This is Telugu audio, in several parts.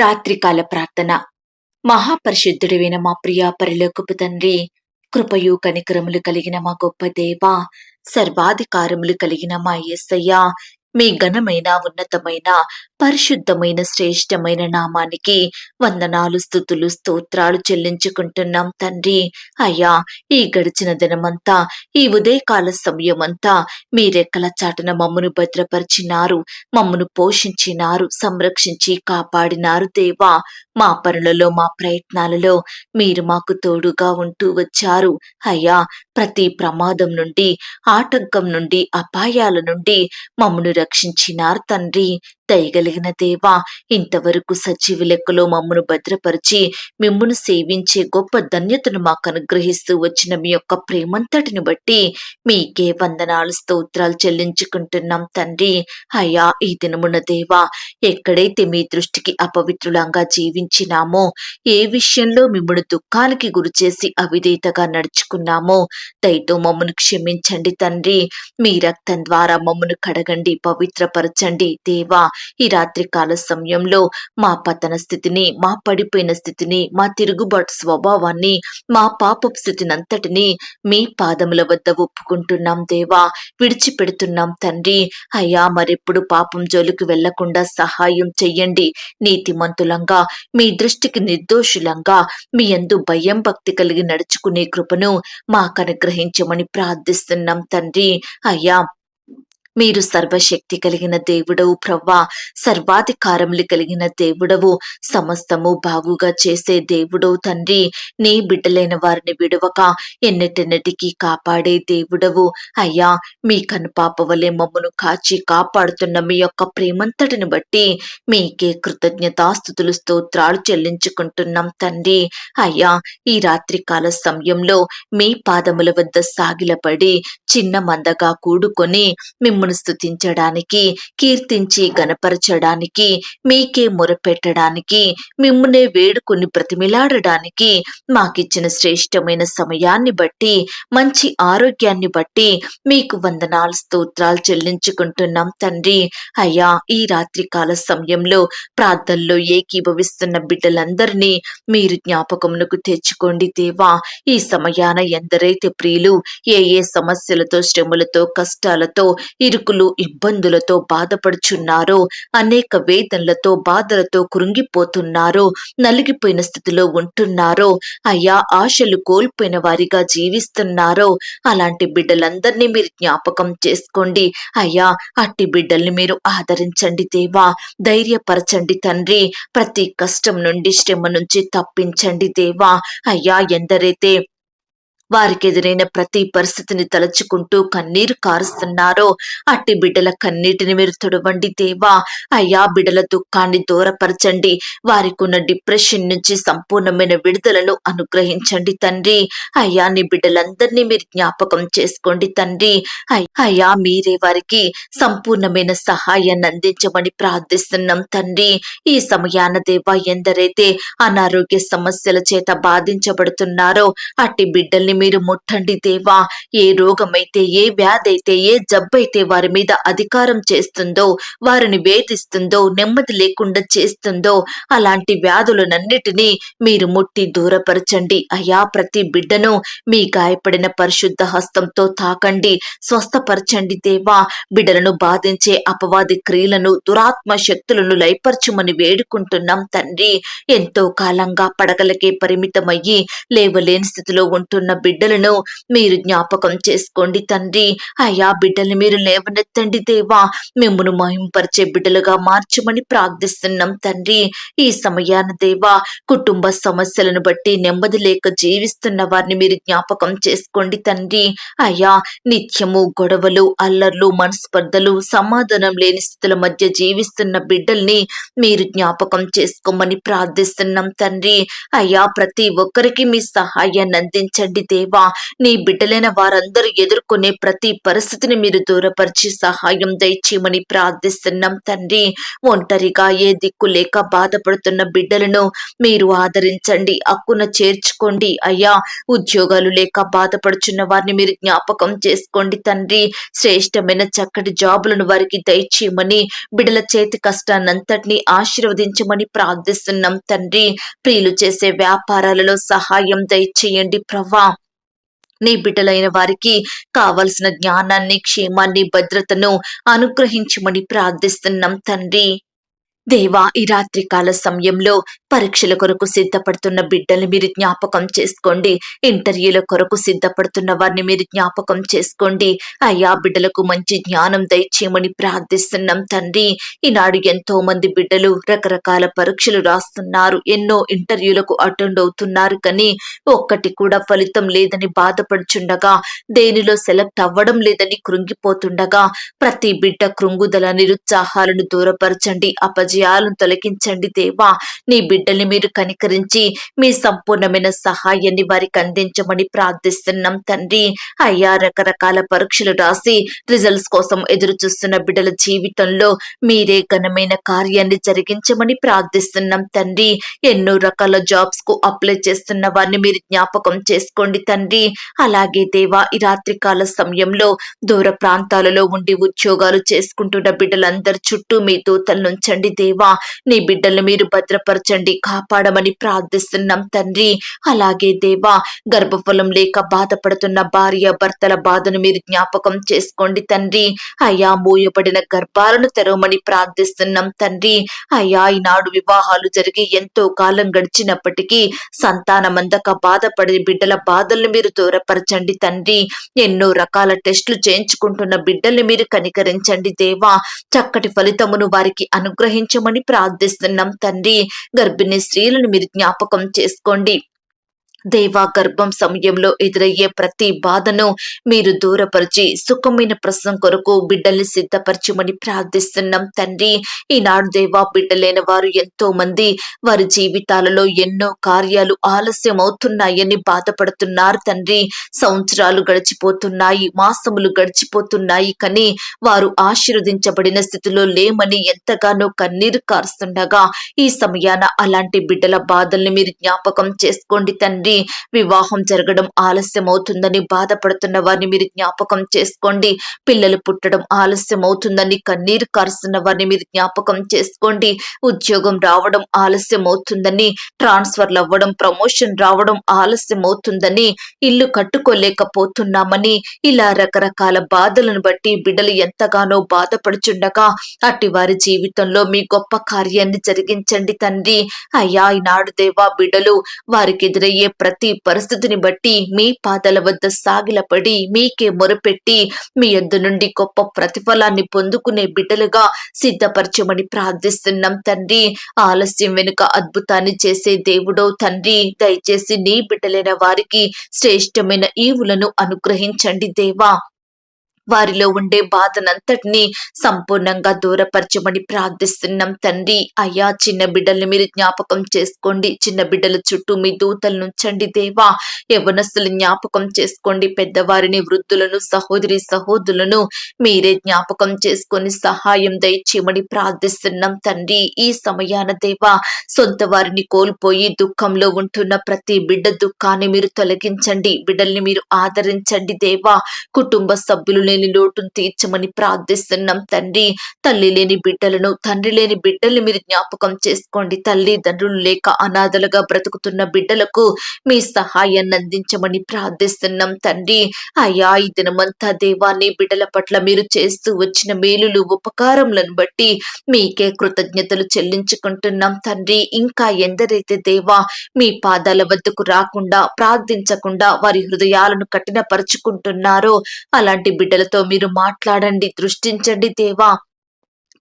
రాత్రికాల ప్రార్థన. మహాపరిశుద్ధుడివైన మా ప్రియ పరిలోకపు తండ్రి కృపయు కనికరములు కలిగిన మా గొప్ప దేవ సర్వాధికారములు కలిగిన మా యేసయ్య మీ ఘనమైన ఉన్నతమైన పరిశుద్ధమైన శ్రేష్టమైన నామానికి వందనాలు స్థుతులు స్తోత్రాలు చెల్లించుకుంటున్నాం తండ్రి. అయ్యా ఈ గడిచిన దినమంతా ఈ ఉదయకాల సమయమంతా మీ రెక్కల చాటున మమ్మను భద్రపరిచినారు మమ్మను పోషించినారు సంరక్షించి కాపాడినారు దేవా. మా పనులలో మా ప్రయత్నాలలో మీరు మాకు తోడుగా ఉంటూ వచ్చారు. అయ్యా ప్రతి ప్రమాదం నుండి ఆటంకం నుండి అపాయాల నుండి మమ్మను రక్షించినారు తండ్రి. దయగలిగిన దేవా ఇంతవరకు సజీవ లెక్కలో మమ్మను భద్రపరిచి మిమ్మును సేవించే గొప్ప ధన్యతను మాకు అనుగ్రహిస్తూ వచ్చిన మీ యొక్క ప్రేమంతటిని బట్టి మీకే వందనాలు స్తోత్రాలు చెల్లించుకుంటున్నాం తండ్రి. అయ్యా ఈ దినమున దేవా ఎక్కడైతే మీ దృష్టికి అపవిత్రులంగా జీవించినామో ఏ విషయంలో మిమ్మల్ని దుఃఖానికి గురిచేసి అవిధేతగా నడుచుకున్నామో దయతో మమ్మను క్షమించండి తండ్రి. మీ రక్తం ద్వారా మమ్మను కడగండి పవిత్రపరచండి దేవా. ఈ రాత్రికాల సమయంలో మా పతన స్థితిని మా పడిపోయిన స్థితిని మా తిరుగుబాటు స్వభావాన్ని మా పాపపు స్థితిని అంతటిని మీ పాదముల వద్ద ఒప్పుకుంటున్నాం దేవా. విడిచిపెడుతున్నాం తండ్రి. అయ్యా మరెప్పుడు పాపం జోలికి వెళ్ళకుండా సహాయం చెయ్యండి. నీతిమంతులంగా మీ దృష్టికి నిర్దోషులంగా మీ యందు భయం భక్తి కలిగి నడుచుకునే కృపను మాకు అనుగ్రహించమని ప్రార్థిస్తున్నాం తండ్రి. అయ్యా మీరు సర్వశక్తి కలిగిన దేవుడవు ప్రవ్వా. సర్వాధికారములు కలిగిన దేవుడవు. సమస్తము బాగుగా చేసే దేవుడవు తండ్రి. నీ బిడ్డలైన వారిని విడవక ఎన్నటెన్నటికీ కాపాడే దేవుడవు. అయ్యా మీ కనుపాప వలె మమ్మను కాచి కాపాడుతున్న మీ యొక్క ప్రేమంతటిని బట్టి మీకే కృతజ్ఞతాస్థుతులు స్తోత్రాలు చెల్లించుకుంటున్నాం తండ్రి. అయ్యా ఈ రాత్రికాల సమయంలో మీ పాదముల వద్ద సాగిలపడి చిన్న మందగా కూడుకొని మిమ్మల్ని స్తుతించడానికి కీర్తించి గనపరచడానికి మీకే మొరపెట్టడానికి మిమ్మునే వేడుకుని బ్రతిమిలాడడానికి మాకిచ్చిన శ్రేష్టమైన సమయాన్ని బట్టి మంచి ఆరోగ్యాన్ని బట్టి మీకు వందనాలు స్తోత్రాలు చెల్లించుకుంటున్నాం తండ్రి. అయ్యా ఈ రాత్రికాల సమయంలో ప్రార్థనలో ఏకీభవిస్తున్న బిడ్డలందరినీ మీరు జ్ఞాపకమునకు తెచ్చుకోండి దేవా. ఈ సమయాన ఎందరైతే ప్రియులు ఏ ఏ సమస్యలతో శ్రమలతో కష్టాలతో ఇరుకులు ఇబ్బందులతో బాధపడుచున్నారో అనేక వేదనలతో బాధలతో కృంగిపోతున్నారో నలిగిపోయిన స్థితిలో ఉంటున్నారో అయ్యా ఆశలు కోల్పోయిన వారిగా జీవిస్తున్నారో అలాంటి బిడ్డలందరినీ మీరు జ్ఞాపకం చేసుకోండి. అయ్యా అట్టి బిడ్డల్ని మీరు ఆదరించండి దేవా. ధైర్యపరచండి తండ్రి. ప్రతి కష్టం నుండి శ్రమ నుంచి తప్పించండి దేవా. అయ్యా ఎందరైతే వారికి ఎదురైన ప్రతి పరిస్థితిని తలుచుకుంటూ కన్నీరు కారుస్తున్నారో అట్టి బిడ్డల కన్నీటిని మీరు తొడవండి దేవా. అయ్యా బిడ్డల దుఃఖాన్ని దూరపరచండి. వారికి ఉన్న డిప్రెషన్ నుంచి సంపూర్ణమైన విడుదలను అనుగ్రహించండి తండ్రి. అయ్యా నీ బిడ్డలందరినీ మీరు జ్ఞాపకం చేసుకోండి తండ్రి. అయ్యా మీరే వారికి సంపూర్ణమైన సహాయాన్ని అందించమని ప్రార్థిస్తున్నాం తండ్రి. ఈ సమయాన దేవా ఎందరైతే అనారోగ్య సమస్యల చేత బాధించబడుతున్నారో అట్టి బిడ్డల్ని మీరు ముట్టండి దేవా. ఏ రోగమైతే ఏ వ్యాధి అయితే ఏ జబ్బైతే వారి మీద అధికారం చేస్తుందో వారిని వేధిస్తుందో నెమ్మది లేకుండా చేస్తుందో అలాంటి వ్యాధులనన్నిటినీ మీరు ముట్టి దూరపరచండి. అయా ప్రతి బిడ్డను మీ గాయపడిన పరిశుద్ధ హస్తంతో తాకండి. స్వస్థపరచండి దేవా. బిడ్డలను బాధించే అపవాది క్రియలను దురాత్మ శక్తులను లయపరచుమని వేడుకుంటున్నాం తండ్రి. ఎంతో కాలంగా పడగలకే పరిమితమయ్యి లేవలేని స్థితిలో ఉంటున్న బిడ్డలను మీరు జ్ఞాపకం చేసుకోండి తండ్రి. అయ్యా బిడ్డల్ని మీరు లేవనెత్తండి దేవా. మిమ్మను మహింపరిచే బిడ్డలుగా మార్చమని ప్రార్థిస్తున్నాం తండ్రి. ఈ సమయాన దేవా కుటుంబ సమస్యలను బట్టి నెమ్మది లేక జీవిస్తున్న వారిని మీరు జ్ఞాపకం చేసుకోండి తండ్రి. అయ్యా నిత్యము గొడవలు అల్లర్లు మనస్పర్ధలు సమాధానం లేని స్థితుల మధ్య జీవిస్తున్న బిడ్డల్ని మీరు జ్ఞాపకం చేసుకోమని ప్రార్థిస్తున్నాం తండ్రి. అయ్యా ప్రతి ఒక్కరికి మీ సహాయాన్ని అందించండి దేవా నీ బిడ్డలైన వారందరూ ఎదుర్కొనే ప్రతి పరిస్థితిని మీరు దూరపరిచి సహాయం దయచేయమని ప్రార్థిస్తున్నాం తండ్రి. ఒంటరిగా ఏ దిక్కు లేక బాధపడుతున్న బిడ్డలను మీరు ఆదరించండి అక్కున చేర్చుకోండి. అయ్యా ఉద్యోగాలు లేక బాధపడుచున్న వారిని మీరు జ్ఞాపకం చేసుకోండి తండ్రి. శ్రేష్టమైన చక్కటి జాబులను వారికి దయచేయమని బిడ్డల చేతి కష్టాన్నంతటినీ ఆశీర్వదించమని ప్రార్థిస్తున్నాం తండ్రి. ప్రియులు చేసే వ్యాపారాలలో సహాయం దయచేయండి ప్రభా. నీ బిడ్డలైన వారికి కావలసిన జ్ఞానాన్ని క్షేమాన్ని భద్రతను అనుగ్రహించమని ప్రార్థిస్తున్నాం తండ్రి. దేవా ఈ రాత్రికాల సమయంలో పరీక్షల కొరకు సిద్ధపడుతున్న బిడ్డల్ని మీరు జ్ఞాపకం చేసుకోండి. ఇంటర్వ్యూల కొరకు సిద్ధపడుతున్న వారిని మీరు జ్ఞాపకం చేసుకోండి. అయ్యా బిడ్డలకు మంచి జ్ఞానం దయచేయమని ప్రార్థిస్తున్నాం తండ్రి. ఈనాడు ఎంతో మంది బిడ్డలు రకరకాల పరీక్షలు రాస్తున్నారు. ఎన్నో ఇంటర్వ్యూలకు అటెండ్ అవుతున్నారు కానీ ఒక్కటి కూడా ఫలితం లేదని బాధపడుచుండగా దేనిలో సెలెక్ట్ అవ్వడం లేదని కృంగిపోతుండగా ప్రతి బిడ్డ కృంగుదల నిరుత్సాహాలను దూరపరచండి. అపజయాలను తొలగించండి దేవా. నీ బిడ్డల్ని మీరు కనికరించి మీ సంపూర్ణమైన సహాయాన్ని వారికి అందించమని ప్రార్థిస్తున్నాం తండ్రి. అయ్యా రకరకాల పరీక్షలు రాసి రిజల్ట్స్ కోసం ఎదురు చూస్తున్న బిడ్డల జీవితంలో మీరే ఘనమైన కార్యాన్ని జరిగించమని ప్రార్థిస్తున్నాం తండ్రి. ఎన్నో రకాల జాబ్స్కు అప్లై చేస్తున్న వారిని మీరు జ్ఞాపకం చేసుకోండి తండ్రి. అలాగే దేవా ఈ రాత్రికాల సమయంలో దూర ప్రాంతాలలో ఉండి ఉద్యోగాలు చేసుకుంటున్న బిడ్డలందరి చుట్టూ మీ దూతలు నుంచండి దేవా. దేవా నీ బిడ్డల్ని మీరు భద్రపరచండి కాపాడమని ప్రార్థిస్తున్నాం తండ్రి. అలాగే దేవా గర్భఫలం లేక బాధపడుతున్న భార్య భర్తల బాధను మీరు జ్ఞాపకం చేసుకోండి తండ్రి. అయ్యా మూయబడిన గర్భాలను తెరవమని ప్రార్థిస్తున్నాం తండ్రి. అయ్యా ఈనాడు వివాహాలు జరిగి ఎంతో కాలం గడిచినప్పటికీ సంతానమందక బాధపడే బిడ్డల బాధల్ని మీరు దూరపరచండి తండ్రి. ఎన్నో రకాల టెస్టులు చేయించుకుంటున్న బిడ్డల్ని మీరు కనికరించండి దేవా. చక్కటి ఫలితమును వారికి అనుగ్రహించ అనుగ్రహించమని ప్రార్థిస్తున్నాం. తండ్రి గర్భిణీ స్త్రీలను మీరు జ్ఞాపకం చేసుకోండి. దేవా గర్భం సమయంలో ఎదురయ్యే ప్రతి బాధను మీరు దూరపరిచి సుఖమైన ప్రసవం కొరకు బిడ్డల్ని సిద్ధపరచమని ప్రార్థిస్తున్నాం తండ్రి. ఈనాడు దేవా బిడ్డలైన వారు ఎంతో మంది వారి జీవితాలలో ఎన్నో కార్యాలు ఆలస్యం అవుతున్నాయని బాధపడుతున్నారు తండ్రి. సంవత్సరాలు గడిచిపోతున్నాయి మాసములు గడిచిపోతున్నాయి కానీ వారు ఆశీర్వదించబడిన స్థితిలో లేమని ఎంతగానో కన్నీరు కారుస్తుండగా ఈ సమయాన అలాంటి బిడ్డల బాధల్ని మీరు జ్ఞాపకం చేసుకోండి తండ్రి. వివాహం జరగడం ఆలస్యం అవుతుందని బాధపడుతున్న వారిని మీరు జ్ఞాపకం చేసుకోండి. పిల్లలు పుట్టడం ఆలస్యం అవుతుందని కన్నీరు కారుస్తున్న వారిని మీరు జ్ఞాపకం చేసుకోండి. ఉద్యోగం రావడం ఆలస్యం అవుతుందని ట్రాన్స్ఫర్లు అవ్వడం ప్రమోషన్ రావడం ఆలస్యం అవుతుందని ఇల్లు కట్టుకోలేకపోతున్నామని ఇలా రకరకాల బాధలను బట్టి బిడ్డలు ఎంతగానో బాధపడుచుండగా అట్టి వారి జీవితంలో మీ గొప్ప కార్యాన్ని జరిగించండి తండ్రి. అయ్యా ఈనాడు దేవా బిడ్డలు వారికి ఎదురయ్యే ప్రతి పరిస్థితిని బట్టి మీ పాదల వద్ద సాగిలపడి మీకే మొరపెట్టి మీ యొద్ద నుండి గొప్ప ప్రతిఫలాన్ని పొందుకునే బిడ్డలుగా సిద్ధపరచమని ప్రార్థిస్తున్నాం తండ్రి. ఆలస్యం వెనుక అద్భుతాన్ని చేసే దేవుడో తండ్రి. దయచేసి నీ బిడ్డలైన వారికి శ్రేష్టమైన ఈవులను అనుగ్రహించండి దేవా. వారిలో ఉండే బాధనంతటినీ సంపూర్ణంగా దూరపరచమని ప్రార్థిస్తున్నాం. తండ్రి అయ్యా చిన్న బిడ్డల్ని మీరు జ్ఞాపకం చేసుకోండి. చిన్న బిడ్డల చుట్టూ మీ దూతలను ఉంచండి దేవా. యవనస్తులు జ్ఞాపకం చేసుకోండి. పెద్దవారిని వృద్ధులను సహోదరి సహోదరులను మీరే జ్ఞాపకం చేసుకొని సహాయం దయచేయమని ప్రార్థిస్తున్నాం. తండ్రి ఈ సమయాన దేవా సొంత వారిని కోల్పోయి దుఃఖంలో ఉంటున్న ప్రతి బిడ్డ దుఃఖాన్ని మీరు తొలగించండి. బిడ్డల్ని మీరు ఆదరించండి దేవా. కుటుంబ సభ్యులు లేని లోటును తీర్చమని ప్రార్థిస్తున్నాం తండ్రి. తల్లి లేని బిడ్డలను తండ్రి లేని బిడ్డల్ని మీరు జ్ఞాపకం చేసుకోండి. తల్లి తండ్రులు లేక అనాథలుగా బ్రతుకుతున్న బిడ్డలకు మీ సహాయాన్ని అందించమని ప్రార్థిస్తున్నాం తండ్రి. అయ్యా ఈ దినమంతా దేవాన్ని బిడ్డల పట్ల మీరు చేస్తూ వచ్చిన మేలులు ఉపకారములను బట్టి మీకే కృతజ్ఞతలు చెల్లించుకుంటున్నాం తండ్రి. ఇంకా ఎందరైతే దేవా మీ పాదాల వద్దకు రాకుండా ప్రార్థించకుండా వారి హృదయాలను కఠినపరుచుకుంటున్నారో అలాంటి బిడ్డలతో మీరు మాట్లాడండి దృష్టించండి దేవా.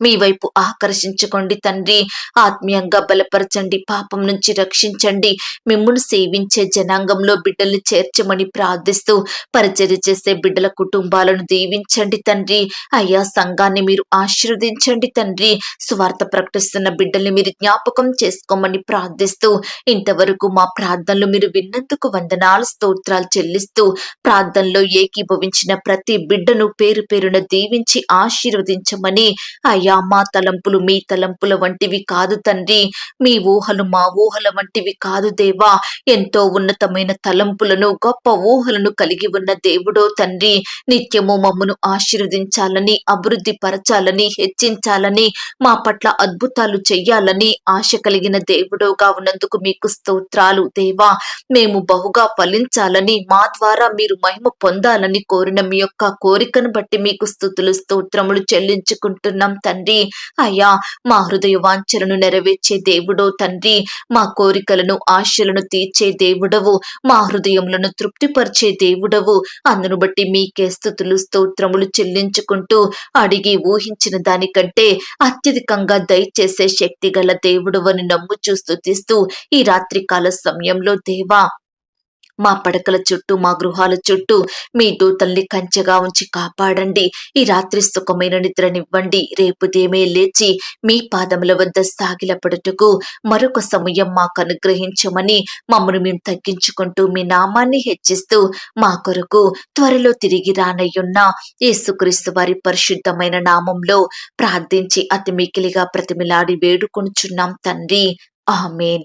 మీ వైపు ఆకర్షించుకోండి తండ్రి. ఆత్మీయంగా బలపరచండి. పాపం నుంచి రక్షించండి. మిమ్మును సేవించే జనాంగంలో బిడ్డల్ని చేర్చమని ప్రార్థిస్తూ పరిచర్య చేసే బిడ్డల కుటుంబాలను దీవించండి తండ్రి. అయ్యా సంఘాన్ని మీరు ఆశీర్వదించండి తండ్రి. స్వార్థ ప్రకటిస్తున్న బిడ్డల్ని మీరు జ్ఞాపకం చేసుకోమని ప్రార్థిస్తూ ఇంతవరకు మా ప్రార్థనలు మీరు విన్నందుకు వందనాలు స్తోత్రాలు చెల్లిస్తూ ప్రార్థనలో ఏకీభవించిన ప్రతి బిడ్డను పేరు పేరున దీవించి ఆశీర్వదించమని అయ్యా మా తలంపులు మీ తలంపుల వంటివి కాదు తండ్రి. మీ ఊహలు మా ఊహల వంటివి కాదు దేవా. ఎంతో ఉన్నతమైన తలంపులను గొప్ప ఊహలను కలిగి ఉన్న దేవుడో తండ్రి. నిత్యము మమ్మను ఆశీర్వదించాలని అభివృద్ధి పరచాలని హెచ్చించాలని మా పట్ల అద్భుతాలు చెయ్యాలని ఆశ కలిగిన దేవుడోగా ఉన్నందుకు మీకు స్తోత్రాలు దేవా. మేము బహుగా ఫలించాలని మా ద్వారా మీరు మహిమ పొందాలని కోరిన మీ యొక్క కోరికను బట్టి మీకు స్థుతులు స్తోత్రములు చెల్లించుకుంటున్నాం తండ్రి. అయ్యా మా హృదయ వాంఛలను నెరవేర్చే దేవుడో తండ్రి. మా కోరికలను ఆశలను తీర్చే దేవుడవు. మా హృదయములను తృప్తిపరిచే దేవుడవు. అందును బట్టి మీకే స్థుతులు స్తోత్రములు చెల్లించుకుంటూ అడిగి ఊహించిన దానికంటే అత్యధికంగా దయచేసే శక్తి గల దేవుడవని నమ్ముచూ తీస్తూ ఈ రాత్రికాల సమయంలో దేవా మా పడకల చుట్టూ మా గృహాల చుట్టూ మీ దూతల్ని కంచెగా ఉంచి కాపాడండి. ఈ రాత్రి సుఖమైన నిద్రనివ్వండి. రేపు దేమే లేచి మీ పాదముల వద్ద సాగిలపడుటకు మరొక సమయం మాకు అనుగ్రహించమని మమ్మల్ని మేము తగ్గించుకుంటూ మీ నామాన్ని హెచ్చిస్తూ మా కొరకు త్వరలో తిరిగి రానయ్యున్న యేసుక్రీస్తు వారి పరిశుద్ధమైన నామంలో ప్రార్థించి అతి మికిలిగా ప్రతిమిలాడి వేడుకొనుచున్నాం తండ్రి. ఆమెన్.